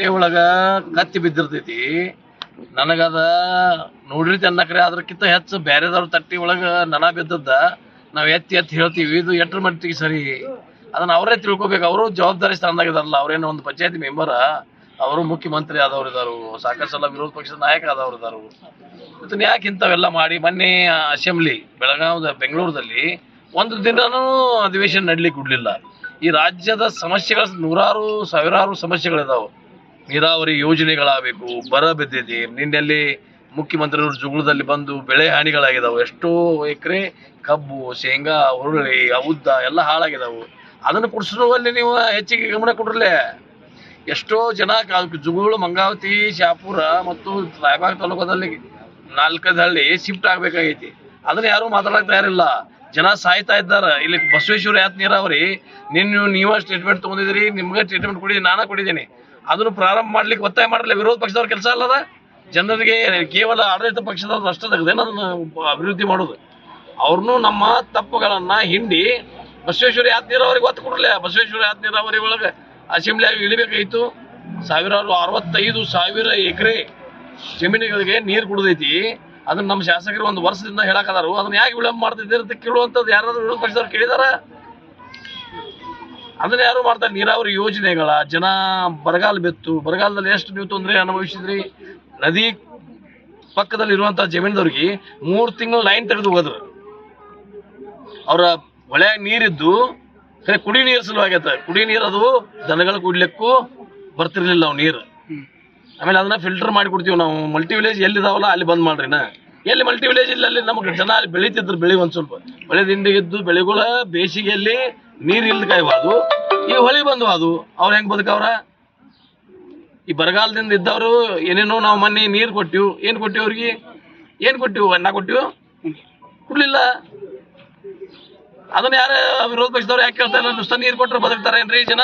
ತಟ್ಟೆ ಒಳಗ ಕತ್ತಿ ಬಿದ್ದಿರ್ತೈತಿ. ನನಗದ ನೋಡ್ರಿ ಅನ್ನಕ್ರೆ ಅದ್ರಕ್ಕಿಂತ ಹೆಚ್ಚು ಬೇರೆದವ್ರ ತಟ್ಟಿ ಒಳಗ ನನ ಬಿದ್ದದ್ದ ನಾವ್ ಎತ್ತಿ ಎತ್ತಿ ಹೇಳ್ತೀವಿ, ಇದು ಎಟ್ರ ಮಟ್ಟಿಗೆ ಸರಿ? ಅದನ್ನ ಅವರೇ ತಿಳ್ಕೊಬೇಕು. ಅವರು ಜವಾಬ್ದಾರಿ ಸ್ಥಾನದಾಗಿದಾರಲ್ಲ, ಅವ್ರೇನೋ ಒಂದು ಪಂಚಾಯತಿ ಮೆಂಬರ, ಅವರು ಮುಖ್ಯಮಂತ್ರಿ ಆದವ್ರು ಇದಾರು, ಸಾಕಷ್ಟು ಸಲ ವಿರೋಧ ಪಕ್ಷದ ನಾಯಕ ಆದವ್ರು ಇದಾರು. ಇದನ್ನ ಯಾಕೆ ಇಂಥವೆಲ್ಲ ಮಾಡಿ, ಮೊನ್ನೆ ಅಸೆಂಬ್ಲಿ ಬೆಳಗಾವದ, ಬೆಂಗಳೂರದಲ್ಲಿ ಒಂದು ದಿನನೂ ಅಧಿವೇಶನ ನಡ್ಲಿಕ್ಕೆ ಕೊಡ್ಲಿಲ್ಲ ಈ ರಾಜ್ಯದ ಸಮಸ್ಯೆಗಳ ನೂರಾರು, ಸಾವಿರಾರು ಸಮಸ್ಯೆಗಳಿದಾವೆ. ನೀರಾವರಿ ಯೋಜನೆಗಳಾಗಬೇಕು, ಬರ ಬಿದ್ದಿದೆ. ನಿನ್ನೆಲ್ಲಿ ಮುಖ್ಯಮಂತ್ರಿಯವರು ಜುಗುಳದಲ್ಲಿ ಬಂದು ಬೆಳೆ ಹಾನಿಗಳಾಗಿದಾವೆ. ಎಷ್ಟೋ ಎಕರೆ ಕಬ್ಬು, ಶೇಂಗಾ, ಹುರುಳಿ, ಉದ್ದ ಎಲ್ಲ ಹಾಳಾಗಿದ್ದಾವೆ ಅದನ್ನು ಕುಡಿಸುವಲ್ಲಿ ನೀವು ಹೆಚ್ಚಿಗೆ ಗಮನ ಕೊಡ್ರಲ್ಲೇ ಎಷ್ಟೋ ಜನ ಜುಗುಳು, ಮಂಗಾವತಿ, ಶಾಪುರ ಮತ್ತು ರಾಯಬಾಗ ತಾಲೂಕದಲ್ಲಿ ನಾಲ್ಕೈದು ಹಳ್ಳಿ ಶಿಫ್ಟ್ ಆಗ್ಬೇಕಾಗೈತಿ. ಅದನ್ನ ಯಾರು ಮಾತಾಡಕ್ ತಯಾರಿಲ್ಲ. ಜನ ಸಾಯ್ತಾ ಇದ್ದಾರೆ. ಇಲ್ಲಿ ಬಸವೇಶ್ವರ ಯಾತ್ ನೀರಾವರಿ ನಿನ್ನ ನೀವ ಸ್ಟೇಟ್ಮೆಂಟ್ ತಗೊಂಡಿದ್ರಿ ನಿಮ್ಗೆ ಟ್ರೀಟ್ಮೆಂಟ್ ಕೊಡಿ ನಾನು ಕೊಟ್ಟಿದ್ದೀನಿ ಅದನ್ನು ಪ್ರಾರಂಭ ಮಾಡ್ಲಿಕ್ಕೆ ಒತ್ತಾಯ ಮಾಡಲಿಲ್ಲ, ವಿರೋಧ ಪಕ್ಷದವ್ರ ಕೆಲಸ ಅಲ್ಲದ ಜನರಿಗೆ ಕೇವಲ ಆಡಳಿತ ಪಕ್ಷದವ್ರು ಅಷ್ಟೇ ತೆಗ್ದೇನು ಅದನ್ನ ಅಭಿವೃದ್ಧಿ ಮಾಡೋದು. ಅವ್ರನ್ನೂ ನಮ್ಮ ತಪ್ಪುಗಳನ್ನ ಹಿಂಡಿ ಬಸವೇಶ್ವರ ಯಾತ್ ನೀರಾವರಿಗೆ ಒತ್ತು ಕೊಡಲಿ ಬಸವೇಶ್ವರ ಯಾತ್ ನೀರಾವರಿ ಒಳಗೆ ಅಸೆಂಬ್ಲಿಯಾಗಿ ಇಳಿಬೇಕಾಯ್ತು. ಸಾವಿರಾರು ಅರವತ್ತೈದು ಸಾವಿರ ಎಕರೆ ಜಮೀನುಗಳಿಗೆ ನೀರು ಕುಡ್ದೈತಿ. ಅದನ್ನ ನಮ್ಮ ಶಾಸಕರು ಒಂದು ವರ್ಷದಿಂದ ಹೇಳಕದಾರು. ಅದನ್ನ ಯಾಕೆ ವಿಳಂಬ ಮಾಡ್ತಿದ್ದೀರಿ ಅಂತ ಕೇಳುವಂಥದ್ದು ಯಾರಾದ್ರೂ ವಿರೋಧ ಪಕ್ಷದವ್ರು ಕೇಳಿದಾರ? ಅದನ್ನ ಯಾರು ಮಾಡ್ತಾರೆ ನೀರಾವರಿ ಯೋಜನೆಗಳ, ಜನ ಬರಗಾಲ ಬಿತ್ತು, ಬರಗಾಲದಲ್ಲಿ ಎಷ್ಟು ನೀವು ತೊಂದರೆ ಅನುಭವಿಸಿದ್ರಿ? ನದಿ ಪಕ್ಕದಲ್ಲಿ ಇರುವಂತಹ ಜಮೀನದವ್ರಿಗೆ ಮೂರು ತಿಂಗಳು ಲೈನ್ ತೆಗೆದು ಹೋದ್ರು. ಅವರ ಹೊಳೆಯಾಗ ನೀರಿದ್ದು ಕುಡಿ ನೀರು ಸಲುವಾಗೈತೆ ಕುಡಿ ನೀರು ಅದು ದನಗಳು ಕುಡ್ಲಿಕ್ಕೂ ಬರ್ತಿರ್ಲಿಲ್ಲ ಅವು ನೀರು. ಆಮೇಲೆ ಅದನ್ನ ಫಿಲ್ಟರ್ ಮಾಡಿ ಕೊಡ್ತೀವಿ ನಾವು. ಮಲ್ಟಿ ವಿಲೇಜ್ ಎಲ್ಲಿದಾವಲ್ಲ ಅಲ್ಲಿ ಬಂದ್ ಮಾಡ್ರಿ ನಾ. ಎಲ್ಲಿ ಮಲ್ಟಿ ವಿಲೇಜ್ ಇಲ್ಲ, ಅಲ್ಲಿ ನಮಗೆ ಜನ ಅಲ್ಲಿ ಬೆಳೀತಿದ್ರು ಬೆಳಿ ಒಂದ್ ಸ್ವಲ್ಪ. ಹೊಳೆದಿಂದ ಇದ್ದು ಬೆಳೆಗಳ ಬೇಸಿಗೆಯಲ್ಲಿ ನೀರ್ ಇಲ್ದ ಕಾಯ್ಬಾರ್ದು ಈ ಹೊಳಿ ಬಂದ್ವ ಅದು ಅವ್ರು ಹೆಂಗ್ ಬದುಕವ್ರ? ಈ ಬರಗಾಲದಿಂದ ಇದ್ದವರು ಏನೇನೋ ನಾವು ಮೊನ್ನೆ ನೀರು ಕೊಟ್ಟಿವು. ಏನ್ ಕೊಟ್ಟಿವಿ ಅವ್ರಿಗೆ? ಏನ್ ಕೊಟ್ಟಿವು? ಅನ್ನ ಕೊಟ್ಟಿವು? ಕೊಡ್ಲಿಲ್ಲ. ಅದನ್ನ ಯಾರ ವಿರೋಧ ಪಕ್ಷದವ್ರು ಯಾಕೆ ಕೇಳ್ತಾರೆ ನುಸ್ತ ನೀರು ಕೊಟ್ರೆ ಬದುಕ್ತಾರೇನ್ರಿ ಜನ?